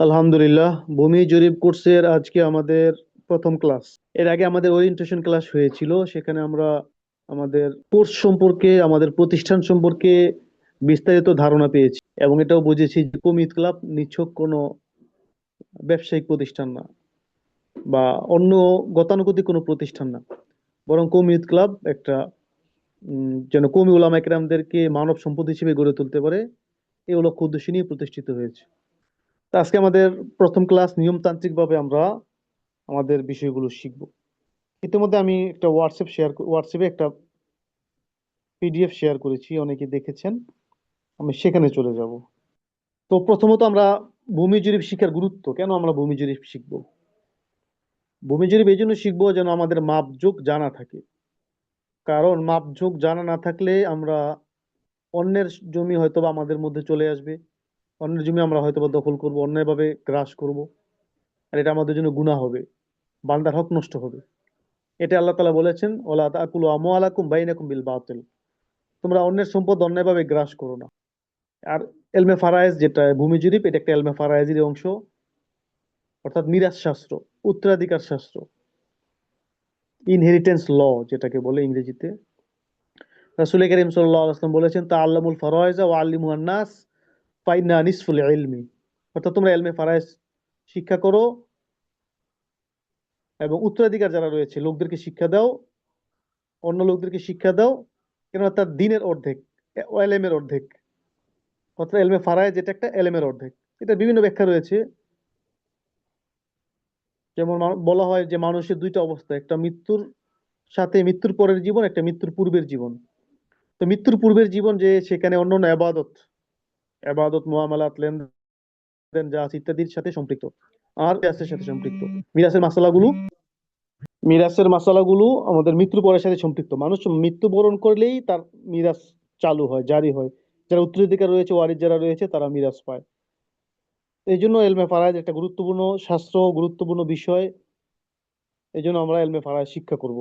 আলহামদুলিল্লাহ, ভূমি জরিপ কোর্সের আজকে আমাদের প্রথম ক্লাস। এর আগে আমাদের ওরিয়েন্টেশন ক্লাস হয়েছিল, সেখানে আমরা আমাদের কোর্স সম্পর্কে, আমাদের প্রতিষ্ঠান সম্পর্কে বিস্তারিত ধারণা পেয়েছি এবং এটাও বুঝেছি কমিত ক্লাব নিছক কোনো ব্যবসায়িক প্রতিষ্ঠান না বা অন্য গতানুগতিক কোনো প্রতিষ্ঠান না। বরং কমিউনিট ক্লাব একটা যেন কমি ওলামা একরামদেরকে মানব সম্পদ হিসেবে গড়ে তুলতে পারে এই লক্ষ্য উদ্দেশ্য নিয়ে প্রতিষ্ঠিত হয়েছে। আজকে আমাদের প্রথম ক্লাস নিয়মতান্ত্রিক ভাবে আমরা আমাদের বিষয়গুলো শিখব। ইতিমধ্যে আমি একটা হোয়াটসঅ্যাপ শেয়ার হোয়াটসঅ্যাপে একটা পিডিএফ শেয়ার করেছি, অনেকে দেখেছেন। আমি সেখানে চলে যাব। তো প্রথমত আমরা ভূমি জরিপ শিক্ষার গুরুত্ব, কেন আমরা ভূমি জরিপ শিখব? ভূমি জরিপ এই জন্য শিখব যেন আমাদের মাপযোগ জানা থাকে। কারণ মাপযোগ জানা না থাকলে আমরা অন্যের জমি হয়তোবা আমাদের মধ্যে চলে আসবে। অন্যের জমি আমরা হয়তো বা দখল করব, অন্যায়ভাবে গ্রাস করব, আর এটা আমাদের জন্য গুনাহ হবে, বান্দার হক নষ্ট হবে। এটা আল্লাহ তালা বলেছেন, ওলা তাকুলু আমওয়ালাকুম বাইনাকুম বিল বাতিল। তোমরা অন্যের সম্পদ অন্যায়ভাবে গ্রাস করো না। আর এলমে ফারায়েজ যেটা, ভূমি জরিপ, এটা একটা এলমে ফারায়েজের অংশ। অর্থাৎ মিরাজ শাস্ত্র, উত্তরাধিকার শাস্ত্র। ইনহেরিটেন্স ল যেটাকে বলে ইংরেজিতে। রাসূল করিম সাল্লাল্লাহু আলাইহি ওয়াসাল্লাম বলেছেন, তাআল্লামুল ফারায়েজা ওয়া আল্লিমুহান নাস। ফাইন্না নিসফুল ইলমি অর্থাৎ তোমরা এলমে ফারায়েজ শিক্ষা করো এবং উত্তরাধিকার যারা রয়েছে, লোকদেরকে শিক্ষা দাও, অন্য লোকদেরকে শিক্ষা দাও, কেননা তার দিনের অর্ধেক এলএমের অর্ধেক। অর্থাৎ এলমে ফারায় যেটা একটা এলএমের অর্ধেক। এটা বিভিন্ন ব্যাখ্যা রয়েছে। যেমন বলা হয় যে মানুষের দুইটা অবস্থা, একটা মৃত্যুর সাথে মৃত্যুর পরের জীবন, একটা মৃত্যুর পূর্বের জীবন। তো মৃত্যুর পূর্বের জীবন যে সেখানে অন্য অন্য আবাদত আবাদত মুআমালাত লেনদেন যা আছে ইত্যাদির সাথে সম্পৃক্ত। আর মিরাসের সাথে সম্পৃক্ত। মিরাসের মাসালাগুলো? মিরাসের মাসালাগুলো আমাদের মৃত্যুর পরের সাথে সম্পৃক্ত। মানুষ মৃত্যুবরণ করলেই তার মিরাস চালু হয় জারি হয়। যারা উত্তরাধিকার রয়েছে ওয়ারিস যারা রয়েছে তারা মিরাস পায়। এই জন্য এলমে ফারাজ একটা গুরুত্বপূর্ণ শাস্ত্র গুরুত্বপূর্ণ বিষয়। এই জন্য আমরা এলমে ফারাজ শিক্ষা করব।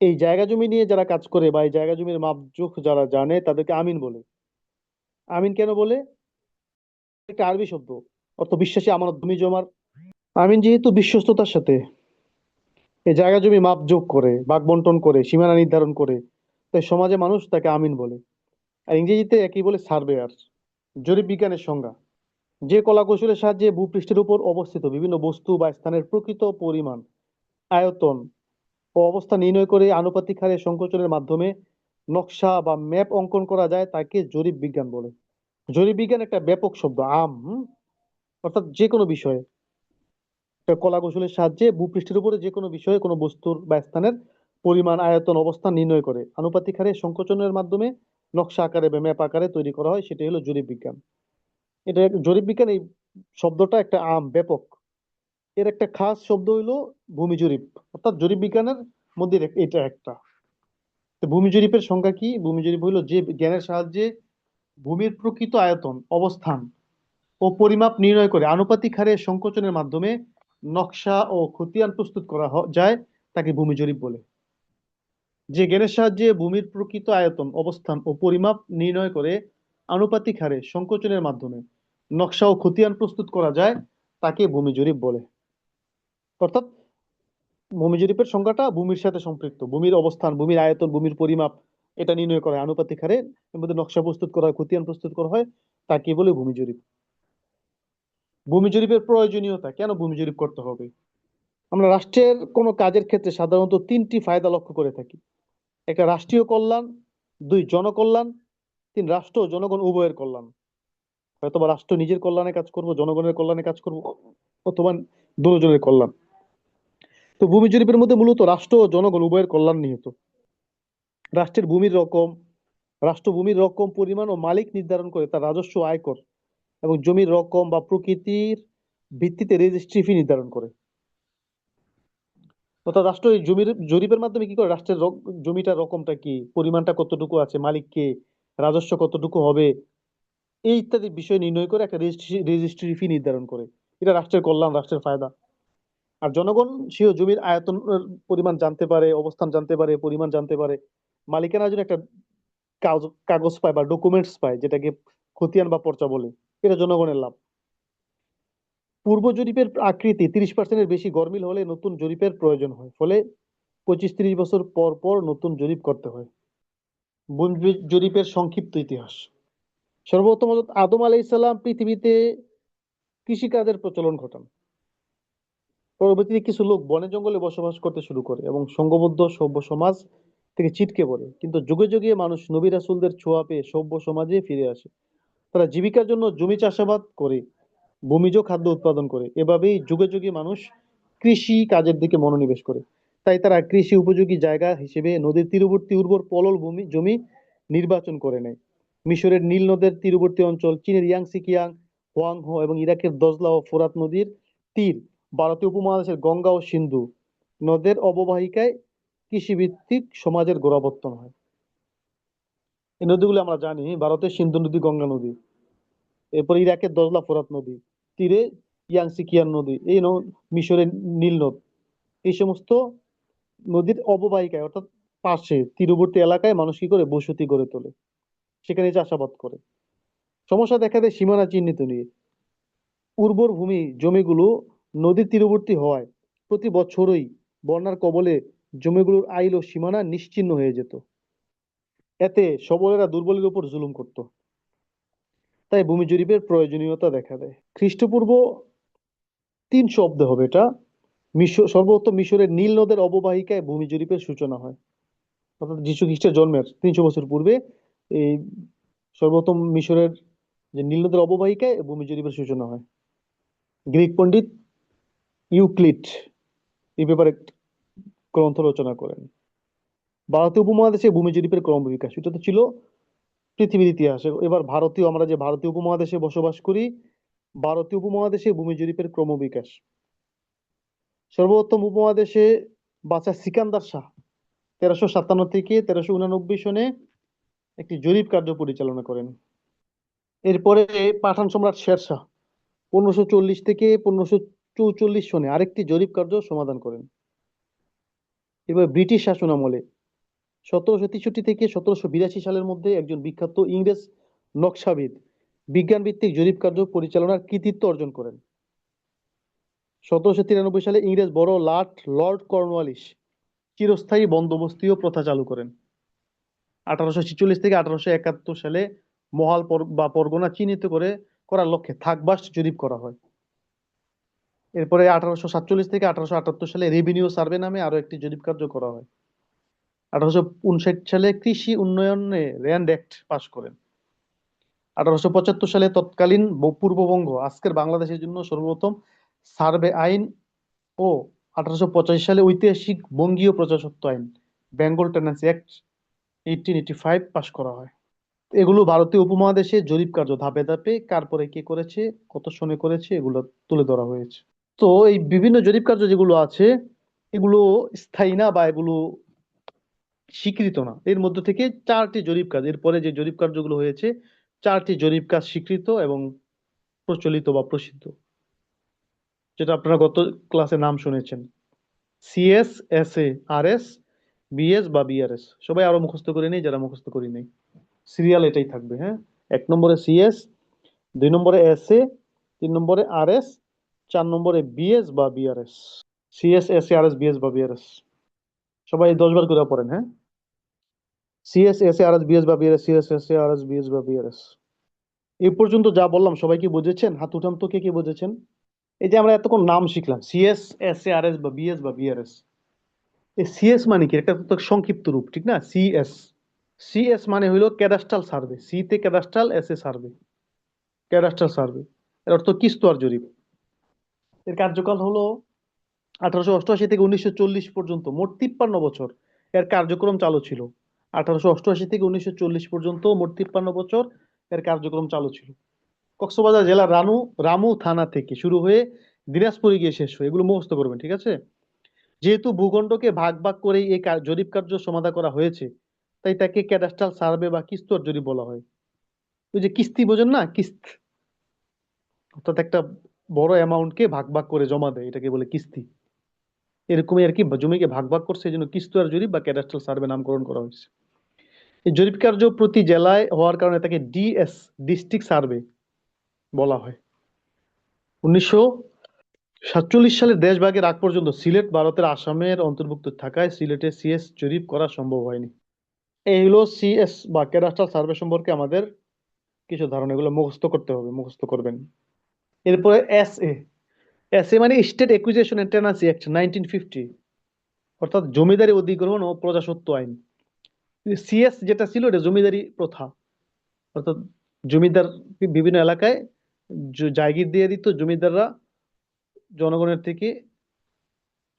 এই জায়গা জমি নিয়ে যারা কাজ করে বা এই জায়গা জমির মাপজোখ যারা জানে তাদেরকে আমিন বলে। আমিন কেন বলে? একটা আরবি শব্দ, অর্থ বিশ্বাসী, আমানত ভূমি জমার। আমিন যেহেতু বিশ্বস্ততার সাথে এই জায়গা জমি মাপজোক করে ভাগ বন্টন করে, সীমানা নির্ধারণ করে, তাই সমাজে মানুষ তাকে আমিন বলে। আর ইংরেজিতে একই বলে সার্ভেয়ার, জরিপ বিজ্ঞানের সংজ্ঞা। যে কলা কৌশলের সাহায্যে ভূপৃষ্ঠের উপর অবস্থিত বিভিন্ন বস্তু বা স্থানের প্রকৃত পরিমাণ, আয়তন ও অবস্থা নির্ণয় করে আনুপাতিক হারে সংকোচনের মাধ্যমে নকশা বা ম্যাপ অঙ্কন করা যায়, তাকে জরিপ বিজ্ঞান বলে। জরিপ বিজ্ঞান একটা ব্যাপক শব্দ, আম, অর্থাৎ যে কোনো বিষয়ে কলা কৌশলের সাহায্যে ভূপৃষ্ঠের উপরে যে কোনো বিষয়ে কোনো বস্তুর বা স্থানের পরিমাণ, আয়তন, অবস্থান নির্ণয় করে। আনুপাতিক হারে সংকোচনের মাধ্যমে নকশা আকারে বা ম্যাপ আকারে তৈরি করা হয়, সেটাই হলো জরিপ বিজ্ঞান। এটা জরিপ বিজ্ঞান এই শব্দটা একটা আম, ব্যাপক। এর একটা খাস শব্দ হইল ভূমি জরিপ, অর্থাৎ জরিপ বিজ্ঞানের মধ্যে এটা একটা। ভূমি জরিপের সংজ্ঞা কি? ভূমি জরিপ হইল যে জ্ঞানের সাহায্যে ভূমির প্রকৃত আয়তন, অবস্থান ও পরিমাপ নির্ণয় করে আনুপাতিক হারে সংকোচনের মাধ্যমে নকশা ও খতিয়ান প্রস্তুত করা যায় তাকে ভূমি জরিপ বলে। যে জ্ঞানের সাহায্যে ভূমির প্রকৃত আয়তন, অবস্থান ও পরিমাপ নির্ণয় করে আনুপাতিক হারে সংকোচনের মাধ্যমে নকশা ও খতিয়ান প্রস্তুত করা যায়, তাকে ভূমি জরিপ বলে। অর্থাৎ ভূমি জরিপের সংজ্ঞাটা ভূমির সাথে সম্পৃক্ত। ভূমির অবস্থান, ভূমির আয়তন, ভূমির পরিমাপ এটা নির্ণয় করা হয়। আনুপাতিক হারে এর মধ্যে নকশা প্রস্তুত করা হয়, খতিয়ান প্রস্তুত করা হয় তাকে বলে ভূমি জরিপ? ভূমি জরিপের প্রয়োজনীয়তা, কেন ভূমি জরিপ করতে হবে? আমরা রাষ্ট্রের কোনো কাজের ক্ষেত্রে সাধারণত তিনটি ফায়দা লক্ষ্য করে থাকি। একটা রাষ্ট্রীয় কল্যাণ, দুই জনকল্যাণ, তিন রাষ্ট্র জনগণ উভয়ের কল্যাণ। হয়তোবা রাষ্ট্র নিজের কল্যাণে কাজ করব, জনগণের কল্যাণে কাজ করব, অথবা দুজনের কল্যাণ। তো ভূমি জরিপের মধ্যে মূলত রাষ্ট্র ও জনগণ উভয়ের কল্যাণ নিহিত। রাষ্ট্রের ভূমির রকম রাষ্ট্র ভূমির রকম পরিমাণ ও মালিক নির্ধারণ করে তার রাজস্ব আয়কর এবং জমির রকম বা প্রকৃতির ভিত্তিতে রেজিস্ট্রি ফি নির্ধারণ করে। অর্থাৎ রাষ্ট্র জমির জরিপের মাধ্যমে কি করে? রাষ্ট্রের জমিটার রকমটা কি? পরিমাণটা কতটুকু আছে? মালিক কে রাজস্ব কতটুকু হবে? এই ইত্যাদি বিষয় নির্ণয় করে একটা রেজিস্ট্রি ফি নির্ধারণ করে। এটা রাষ্ট্রের কল্যাণ, রাষ্ট্রের ফায়দা। আর জনগণ সেও জমির আয়তনের পরিমাণ জানতে পারে, অবস্থান জানতে পারে, পরিমাণ জানতে পারে। মালিকানার জন্য একটা কাগজ পায় বা ডকুমেন্টস পায়, যেটাকে খতিয়ান বা পর্চা বলে। এটা জনগণের লাভ। পূর্ব জরিপের আকৃতি তিরিশ পার্সেন্টের বেশি গরমিল হলে নতুন জরিপের প্রয়োজন হয়। ফলে পঁচিশ তিরিশ বছর পর পর নতুন জরিপ করতে হয়। বন জরি- জরিপের সংক্ষিপ্ত ইতিহাস। সর্বপ্রথম আদম আলাইসাল্লাম পৃথিবীতে কৃষিকাজের প্রচলন ঘটান। পরবর্তীতে কিছু লোক বনে জঙ্গলে বসবাস করতে শুরু করে এবং সংঘবদ্ধ সভ্য সমাজ থেকে ছিটকে পড়ে। কিন্তু যুগে যুগে মানুষ নবী রাসুলদের ছোঁয়া পেয়ে সভ্য সমাজে ফিরে আসে। তারা জীবিকার জন্য জমি চাষাবাদ করে, ভূমিজ খাদ্য উৎপাদন করে। এভাবেই যুগে যুগে মানুষ কৃষি কাজের দিকে মনোনিবেশ করে। তাই তারা কৃষি উপযোগী জায়গা হিসেবে নদীর তীরবর্তী উর্বর পলল ভূমি, জমি নির্বাচন করে নেয়। মিশরের নীল নদের তীরবর্তী অঞ্চল, চীনের ইয়াংসি কিয়াং হোয়াংহো এবং ইরাকের দজলা ও ফোরাত নদীর তীর, ভারতীয় উপমহাদেশের গঙ্গা ও সিন্ধু নদের অববাহিকায় কৃষিভিত্তিক সমাজের গোড়াপত্তন হয়। এই নদীগুলো আমরা জানি, ভারতের সিন্ধু নদী, গঙ্গা নদী, এরপর ইরাকের দজলা ফোরাত নদী, তীরে ইয়াংসি কিয়ান নদী, এই মিশরের নীল নদ, এই সমস্ত নদীর অববাহিকায় অর্থাৎ পাশে, তীরবর্তী এলাকায় মানুষ কি করে? বসতি গড়ে তোলে। সেখানে চাষাবাদ করে। সমস্যা দেখা দেয় সীমানা চিহ্নিত নিয়ে। উর্বর ভূমি জমিগুলো নদীর তীরবর্তী হওয়ায় প্রতি বছরই বন্যার কবলে জমিগুলোর আইল ও সীমানা নিশ্চিহ্ন হয়ে যেত। এতে সবলেরা দুর্বলের উপর জুলুম করত। তাই ভূমি জরিপের প্রয়োজনীয়তা দেখা দেয়। খ্রিস্টপূর্ব তিনশো অব্দে হবে এটা। মিশর সর্বপ্রথম মিশরের নীল নদের অববাহিকায় ভূমি জরিপের সূচনা হয়। অর্থাৎ যীশু খ্রিস্টের জন্মের তিনশো বছর পূর্বে এই সর্বপ্রথম মিশরের যে নীল নদের অববাহিকায় ভূমি জরিপের সূচনা হয়। গ্রিক পণ্ডিত ইউক্লিড এই ব্যাপারে গ্রন্থ রচনা করেন। ভারতীয় উপমহাদেশে ভূমি জরিপের ক্রম বিকাশ। এটা তো ছিল পৃথিবীর ইতিহাসে। এবার ভারতীয়, আমরা যে ভারতীয় উপমহাদেশে বসবাস করি, ভারতীয় উপমহাদেশে ভূমি জরিপের ক্রম বিকাশ। সর্বপ্রথম উপমহাদেশে বাদশাহ সিকান্দার শাহ। তেরোশো সাতান্ন থেকে তেরোশো উনানব্বই সনে একটি জরিপ কার্য পরিচালনা করেন। এরপরে পাঠান সম্রাট শেরশাহ পনেরোশো চল্লিশ থেকে পনেরোশো চৌচল্লিশ সনে আরেকটি জরিপ কার্য সমাধান করেন। এবার ব্রিটিশ শাসন আমলে সতেরোশো তেষট্টি থেকে সতেরোশো বিরাশি সালের মধ্যে একজন বিখ্যাত ইংরেজ নকশাবিদ বিজ্ঞান ভিত্তিক জরিপ কার্য পরিচালনার কৃতিত্ব অর্জন করেন। সতেরোশো তিরানব্বই সালে ইংরেজ বড় লাট লর্ড কর্নওয়ালিস চিরস্থায়ী বন্দোবস্তীয় প্রথা চালু করেন। আঠারোশো ছিচল্লিশ থেকে আঠারোশো একাত্তর সালে মহাল বা পরগনা চিহ্নিত করে করার লক্ষ্যে থাকবাস জরিপ করা হয়। এরপরে আঠারোশো সাতচল্লিশ থেকে আঠারোশো আটাত্তর সালে রেভিনিউ সার্ভে নামে আরও একটি জরিপ কার্য করা হয়। আঠারোশো উনষাট সালে কৃষি উন্নয়নে র্যান্ড অ্যাক্ট পাশ করেন। আঠারোশো পঁচাত্তর সালে তৎকালীন পূর্ববঙ্গ, আজকের বাংলাদেশের জন্য সর্বপ্রথম সার্ভে আইন ও আঠারোশো পঁচাশি সালে ঐতিহাসিক বঙ্গীয় প্রজাস্বত্ব আইন Bengal tenancy act eighteen eighty five পাশ করা হয়। এগুলো ভারতীয় উপমহাদেশে জরিপ কার্য, ধাপে ধাপে কার পরে কে করেছে, কত সনে করেছে, এগুলো তুলে ধরা হয়েছে। তো এই বিভিন্ন জরিপ কার্য যেগুলো আছে, এগুলো স্থায়ী না বা এগুলো স্বীকৃত না। এর মধ্যে থেকে চারটি জরিপ কাজ, এরপরে যে জরিপ কার্যগুলো হয়েছে, চারটি জরিপ কাজ স্বীকৃত এবং প্রচলিত বা প্রসিদ্ধ। যেটা আপনারা গত ক্লাসে নাম শুনেছেন। CS S A R S BS বা বিআরএস। সবাই আরও মুখস্থ করে নেই, যারা মুখস্থ করি নেই। সিরিয়াল এটাই থাকবে হ্যাঁ? এক নম্বরে সিএস, দুই নম্বরে এস এ তিন নম্বরে আর এস চার নম্বরে বিএস বা BRS CS S R S BS বা বিআরএস সবাই দশ বার করে পড়েন হ্যাঁ? CS S R S BS বা BRS CS S R S BS বা বিআরএস এই পর্যন্ত যা বললাম, সবাই কি বুঝেছেন? হাত উঠান তো, কে কি বুঝেছেন? এই যে আমরা এতক্ষণ নাম শিখলাম সিএস এস আর এস বা বিএস বা বিআরএস এই সিএস মানে কি? একটা তো সংক্ষিপ্ত রূপ, ঠিক না? সিএস সিএস মানে হইল ক্যাডাস্ট্রাল সার্ভে। সি তে cadastral S A survey. Cadastral survey. এর অর্থ কিস্তোয়ার জরিপ। এর কার্যকাল হলো আঠারোশো অষ্টআশি থেকে উনিশশো চল্লিশ পর্যন্ত, মোট তিপ্পান্ন বছর এর কার্যক্রম চালু ছিল। আঠারোশো অষ্টআশি থেকে উনিশশো চল্লিশ পর্যন্ত মোট তিপ্পান্ন বছর এর কার্যক্রম চালু ছিল। কক্সবাজার জেলার রানু, রামু থানা থেকে শুরু হয়ে দিনাজপুরে গিয়ে শেষ হয়। এগুলো মুখস্থ করবেন, ঠিক আছে? যেহেতু ভূখণ্ডকে ভাগ ভাগ করে এই জরিপ কার্য সমাধা করা হয়েছে, তাই তাকে ক্যাডাস্ট্রাল সার্ভে বা কিস্তর জরিপ বলা হয়। ওই যে কিস্তি বোঝেন না? কিস্ত। অর্থাৎ একটা বড় অ্যামাউন্টকে ভাগ ভাগ করে জমা দেয়, এটাকে বলে কিস্তি। এরকমই আর কি জমিকে ভাগ ভাগ করছে এই জন্য কিস্তুয়ার জরিপ বা ক্যাডাস্ট্রাল সার্ভে নামকরণ করা হয়েছে। এই জরিপ কার্য প্রতি জেলায় হওয়ার কারণে তাকে ডিএস ডিস্ট্রিক্ট সার্ভে বলা হয়। উনিশশো সাতচল্লিশ সালের দেশভাগের আগ পর্যন্ত সিলেট ভারতের আসামের অন্তর্ভুক্ত থাকায় সিলেটে সিএস জরিপ করা সম্ভব হয়নি। এই হলো সিএস বা ক্যাডাস্ট্রাল সার্ভে সম্পর্কে আমাদের কিছু ধারণা, এগুলো মুখস্থ করতে হবে, মুখস্থ করবেন। এরপরে এস এ এস এ মানে state acquisition and tenancy act nineteen fifty অর্থাৎ জমিদারি অধিগ্রহণ ও প্রজাস্বত্ব আইন। সিএস যেটা ছিল, এটা জমিদারি প্রথা। অর্থাৎ জমিদার বিভিন্ন এলাকায় জায়গির দিয়ে দিত জমিদাররা জনগণের থেকে,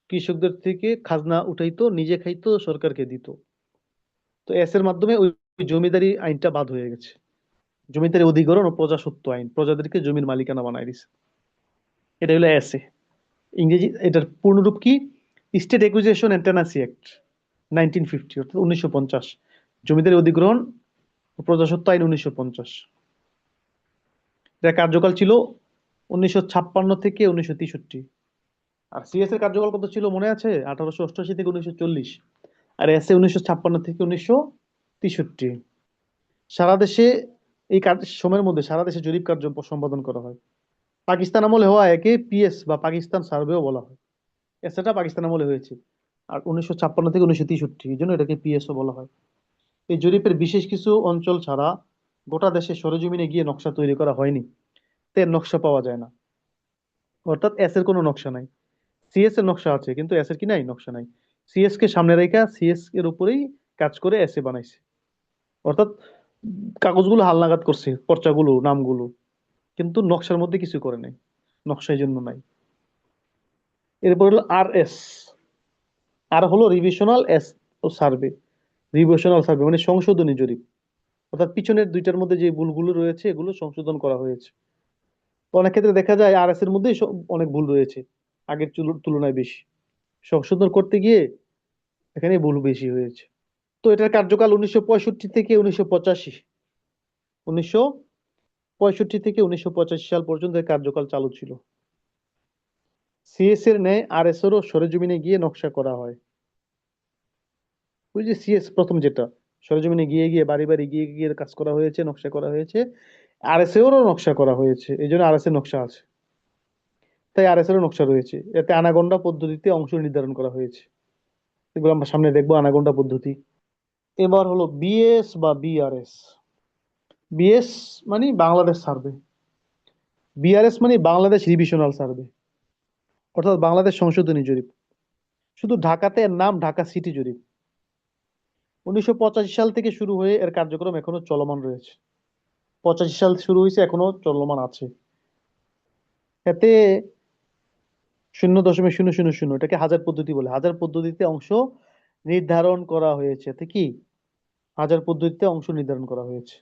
কৃষকদের থেকে খাজনা উঠাইতো, নিজে খাইতো, সরকারকে দিত। তো এস এর মাধ্যমে ওই জমিদারি আইনটা বাদ হয়ে গেছে। জমিদারি অধিগ্রহণ ও প্রজাসত্ব আইন। প্রজাদেরকে জমির মালিকানা বানায় দিছে। এটা হলো এস এ। ইংরেজি, এটার পূর্ণরূপ কি? State acquisition and tenancy act, nineteen fifty, অর্থাৎ উনিশশো পঞ্চাশ। জমিদারি অধিগ্রহণ ও প্রজাস্বত্ব আইন, উনিশশো পঞ্চাশ। এটা কার্যকাল ছিল উনিশশো ছাপ্পান্ন থেকে উনিশশো তেষট্টি। আর সিএস এর কার্যকাল কত ছিল মনে আছে? আঠারোশো অষ্টআশি থেকে উনিশশো চল্লিশ। আর এস এ উনিশশো ছাপ্পান্ন থেকে উনিশশো তেষট্টি। সারা দেশে এই সময়ের মধ্যে সারা দেশে জরিপ কার্য সম্পাদন করা হয়। পাকিস্তান আমলে হওয়া একে পিএস বা পাকিস্তান সার্ভেও বলা হয়। এসএটা পাকিস্তান আমলে হয়েছে। আর উনিশশো ছাপ্পান্ন থেকে উনিশশো তেষট্টি, এই জন্য এটাকে পিএসও বলা হয়। এই জরিপের বিশেষ কিছু অঞ্চল ছাড়া গোটা দেশে সরেজমিনে গিয়ে নকশা তৈরি করা হয়নি। তের নকশা পাওয়া যায় না। অর্থাৎ এস এর কোনো নকশা নাই। সিএস এর নকশা আছে, কিন্তু এস এর কি নাই? নকশা নাই। সিএস কে সামনে রেখা সিএস এর উপরেই কাজ করে এস এ বানাইছে। অর্থাৎ কাগজগুলো হালনাগাদ করছে, পর্চাগুলো, নামগুলো। কিন্তু নকশার মধ্যে কিছু করে নাই। নকশা এই জন্য নাই। এরপর হলো আর এস আর হলো revisional S O survey revisional survey মানে সংশোধনী জরিপ। অর্থাৎ পিছনের দুইটার মধ্যে যে ভুলগুলো রয়েছে, এগুলো সংশোধন করা হয়েছে। অনেক ক্ষেত্রে দেখা যায় আর এস এর মধ্যেই অনেক ভুল রয়েছে, আগের তুল- তুলনায় বেশি। সংশোধন করতে গিয়ে এখানে ভুল বেশি হয়েছে। তো এটার কার্যকাল উনিশশো পঁয়ষট্টি থেকে উনিশশো পঁচাশি। উনিশশো থেকে উনিশশো পঁচাশি সাল পর্যন্ত কার্যকাল চালু ছিল। সিএস এর ন্যায় আর এস এরও সরেজমিনে গিয়ে নকশা করা হয়। যে সিএস প্রথম যেটা, সরেজমিনে গিয়ে গিয়ে বাড়ি বাড়ি গিয়ে গিয়ে কাজ করা হয়েছে, নকশা করা হয়েছে। আর এস এরও নকশা করা হয়েছে, এই জন্য আর এস এর নকশা আছে। তাই আর এস এরও নকশা রয়েছে। এতে আনাগোন্ডা পদ্ধতিতে অংশ নির্ধারণ করা হয়েছে। এগুলো আমরা সামনে দেখব, আনাগোন্ডা পদ্ধতি। এবার হলো বিএস বা বিআরএস বিএস মানে বাংলাদেশ সার্ভে। বিআরএস মানে বাংলাদেশ রিভিশনাল সার্ভে। অর্থাৎ বাংলাদেশ সংশোধনী জরিপ। শুধু ঢাকাতে এর নাম ঢাকা সিটি জরিপ। উনিশশো পঁচাশি সাল থেকে শুরু হয়ে এর কার্যক্রম এখনও চলমান রয়েছে। পঁচাশি সাল শুরু হয়েছে, এখনও চলমান আছে। এতে শূন্য দশমিক শূন্য শূন্য শূন্য, এটাকে হাজার পদ্ধতি বলে। হাজার পদ্ধতিতে অংশ নির্ধারণ করা হয়েছে। এতে কি? হাজার পদ্ধতিতে অংশ নির্ধারণ করা হয়েছে।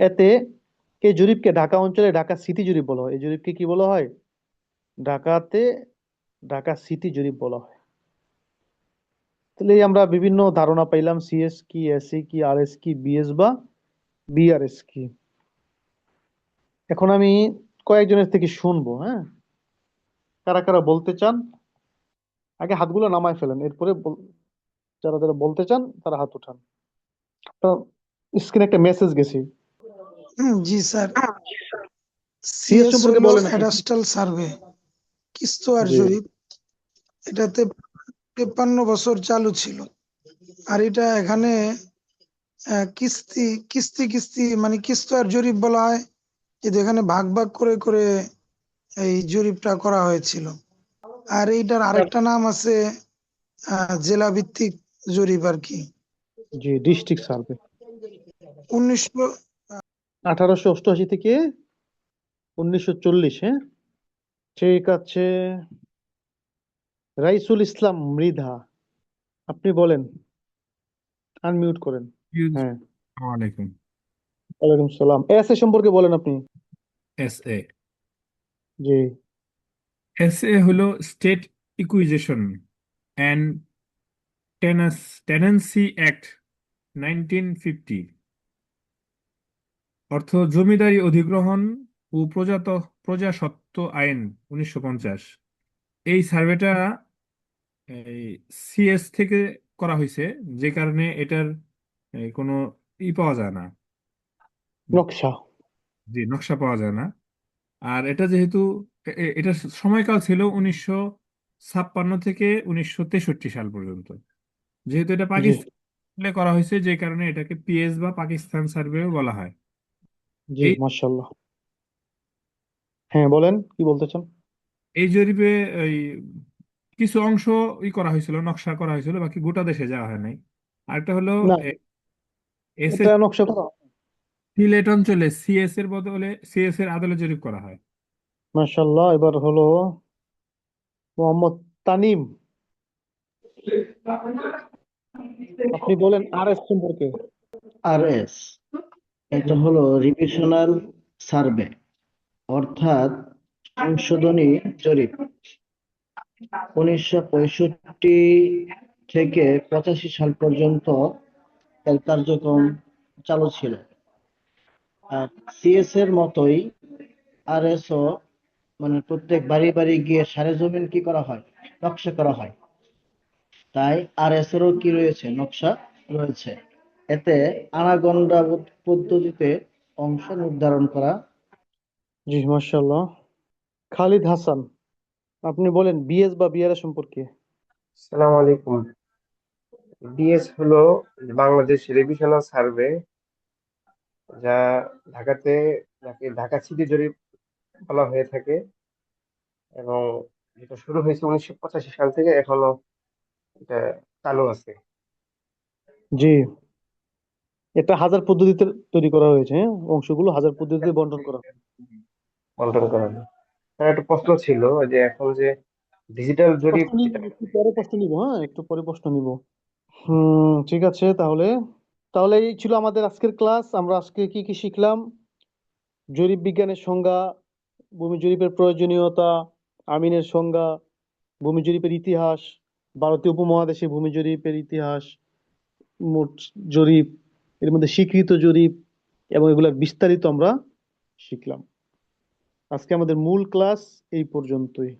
এতে এই জরিপকে ঢাকা অঞ্চলে ঢাকা সিটি জরিপ বলা হয়। এই জরিপকে কি বলা হয়? ঢাকাতে ঢাকা সিটি জরিপ বলা হয়। তাহলে আমরা বিভিন্ন ধারণা পাইলাম, সিএস কি এসি কি, আরএস কি, বিএস বা বিআরএস কি। এখন আমি কয়েকজনের থেকে শুনব হ্যাঁ? কারা কারা বলতে চান? আগে হাতগুলো নামায় ফেলেন, এরপরে যারা যারা বলতে চান তারা হাত উঠান। স্ক্রিনে একটা মেসেজ গেছে। জি স্যার। সিএস সম্পর্কে বলেন আপনি। সার্ভে কিস্তোয়ার জি। জরিপ এটাতে তেপ্পান্ন বছর চালু ছিল। আর এটা এখানে আহ, কিস্তি কিস্তি কিস্তি মানে কিস্তোয়ার জরিপ বলা হয় কিন্তু এখানে ভাগ ভাগ করে করে এই জরিপটা করা হয়েছিল। আর এইটার আরেকটা নাম আছে আহ, জেলা ভিত্তিক জরিপ আর কি। জি ডিস্ট্রিক্ট সার্ভে উনিশশো আঠারোশো অষ্টআশি থেকে উনিশশো চল্লিশ হ্যাঁ? ঠিক আছে। রাইসুল ইসলাম মৃধা আপনি বলেন। আনমিউট করেন। হ্যাঁ। আসসালামাইকুম ওয়ালাইকুম সালাম। এস এ সম্পর্কে বলেন আপনি। S A G. S A হলো state acquisition and tenancy act nineteen fifty অর্থ জমিদারি অধিগ্রহণ ও প্রজাত প্রজাস্বত্ব আইন উনিশশো পঞ্চাশ। এই সার্ভেটা এই সিএস থেকে করা হয়েছে যে কারণে এটার কোনো ই পাওয়া যায় না। নকশা। জি নকশা পাওয়া যায় না। আর এটা যেহেতু এটার সময়কাল ছিল উনিশশো ছাপ্পান্ন থেকে উনিশশো তেষট্টি সাল পর্যন্ত। যেহেতু এটা পাকিস্তানে করা হয়েছে যে কারণে এটাকে পিএস বা পাকিস্তান সার্ভেও বলা হয়। জি এই মাশাল্লাহ হ্যাঁ বলেন কি বলতে চান এই জরিপে এই কিছু অংশ ই করা হয়েছিল নকশা করা হয়েছিল বাকি গোটা দেশে যাওয়া হয় নাই। আরেকটা হলো না। এস এটা নকশা করা সিলেট অঞ্চলে সিএস এর বদলে সিএস এর আদলে জরিপ করা হয়। মাশাল্লাহ এবার হলো মোহাম্মদ তানিম। আপনি বলেন আর এস সম্পর্কে। আরএস, এটা হলো রিভিশনাল সার্ভে অর্থাৎ সংশোধনী জরিপ। উনিশশো পঁয়ষট্টি থেকে পঁচাশি সাল পর্যন্ত এর কার্যক্রম চালু ছিল। আর সিএস এর মতোই আরএসও মানে প্রত্যেক বাড়ি বাড়ি গিয়ে সারে জমিন কি করা হয়? নকশা করা হয়। তাই আরএস এরও কি রয়েছে? নকশা রয়েছে। এতে আনাগোন্ডা পদ্ধতিতে অংশ নির্ধারণ করা। জি মাশাল্লাহ খালিদ হাসান আপনি বলেন বিএস বা বিআরএস সম্পর্কে? সালাম আলাইকুম। ডিএস হলো বাংলাদেশ রিভিশনাল সার্ভে যা ঢাকাতে যাকে ঢাকা সিটি জরিপ বলা হয়ে থাকে এবং যেটা শুরু হয়েছে উনিশশো পঁচাশি সাল থেকে এখনও। এটা চালু আছে। জি। এটা হাজার পদ্ধতিতে তৈরি করা হয়েছে হ্যাঁ? অংশগুলো হাজার পদ্ধতিতে বন্টন করা। বন্টন করা একটা প্রশ্ন ছিল যে এখন যে ডিজিটাল জরিপ একটু পরে প্রশ্ন নিব হ্যাঁ? একটু পরে প্রশ্ন নিব। হুম ঠিক আছে তাহলে। তাহলে এই ছিল আমাদের আজকের ক্লাস। আমরা আজকে কি কি শিখলাম? জরিপ বিজ্ঞানের সংজ্ঞা ভূমি জরিপের প্রয়োজনীয়তা আমিনের সংজ্ঞা ভূমি জরিপের ইতিহাস ভারতীয় উপমহাদেশে ভূমি জরিপের ইতিহাস, মোট জরিপ, এর মধ্যে স্বীকৃত জরিপ এবং এগুলোর বিস্তারিত আমরা শিখলাম। আজকে আমাদের মূল ক্লাস এই পর্যন্তই।